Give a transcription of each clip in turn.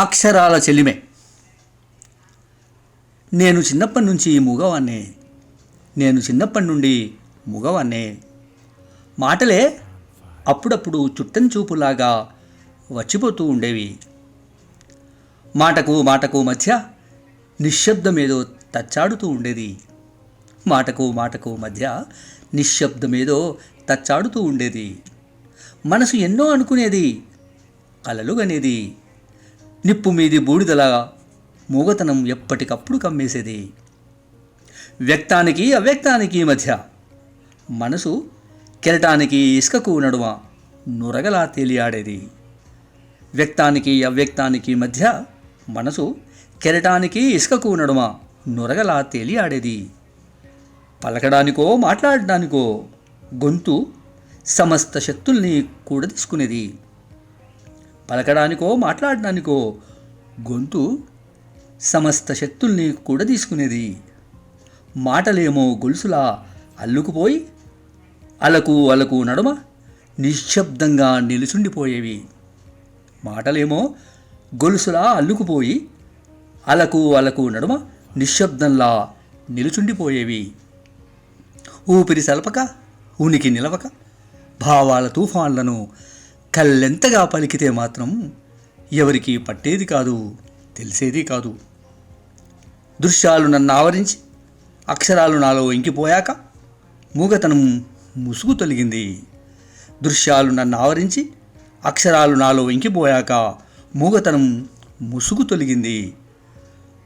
అక్షరాల చెలిమే నేను చిన్నప్పటి నుంచి మూగవాన్నే నేను చిన్నప్పటి నుండి మూగవాన్నే మాటలే అప్పుడప్పుడు చుట్టని చూపులాగా వచ్చిపోతూ ఉండేవి. మాటకు మాటకు మధ్య నిశ్శబ్దమేదో తచ్చాడుతూ ఉండేది. మాటకు మాటకు మధ్య నిశ్శబ్దమేదో తచ్చాడుతూ ఉండేది. మనసు ఎన్నో అనుకునేది కలలు గనేది నిప్పు మీది బూడిదలా మూగతనం ఎప్పటికప్పుడు కమ్మేసేది. వ్యక్తానికి అవ్యక్తానికి మధ్య మనసు కెరటానికి ఇసుకకు నడుమ నురగలా తేలియాడేది. వ్యక్తానికి అవ్యక్తానికి మధ్య మనసు కెరటానికి ఇసుకకు నడుమ నురగలా తేలియాడేది. పలకడానికో మాట్లాడడానికో గొంతు సమస్త శక్తుల్ని కూడా తీసుకునేది పలకడానికో మాట్లాడడానికో గొంతు సమస్త శక్తుల్ని కూడా తీసుకునేది. మాటలేమో గొలుసులా అల్లుకుపోయి అలకు అలకు నడుమ నిశ్శబ్దంగా నిలుచుండిపోయేవి. మాటలేమో గొలుసులా అల్లుకుపోయి అలకు అలకు నడుమ నిశ్శబ్దంలా నిలుచుండిపోయేవి. ఊపిరి సలపక ఉనికి నిలవక భావాల తుఫాన్లను కళ్ళెంతగా పలికితే మాత్రం ఎవరికి పట్టేది కాదు తెలిసేది కాదు. దృశ్యాలు నన్ను ఆవరించి అక్షరాలు నాలో ఇంకిపోయాక మూగతనం ముసుగు తొలగింది. దృశ్యాలు నన్ను ఆవరించి అక్షరాలు నాలో ఇంకిపోయాక మూగతనం ముసుగు తొలగింది.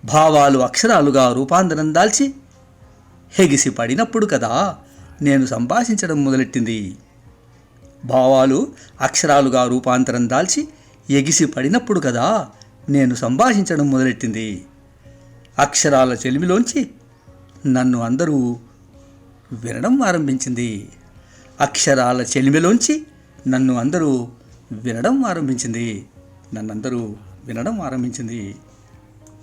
భావాలు అక్షరాలుగా రూపాంతరం దాల్చి హెగిసి పడినప్పుడు కదా నేను సంభాషించడం మొదలెట్టింది. భావాలు అక్షరాలుగా రూపాంతరం దాల్చి ఎగిసి పడినప్పుడు కదా నేను సంభాషించడం మొదలెట్టింది. అక్షరాల చెలిమిలోంచి నన్ను అందరూ వినడం ఆరంభించింది. అక్షరాల చెలిమిలోంచి నన్ను అందరూ వినడం ఆరంభించింది. నన్నందరూ వినడం ఆరంభించింది.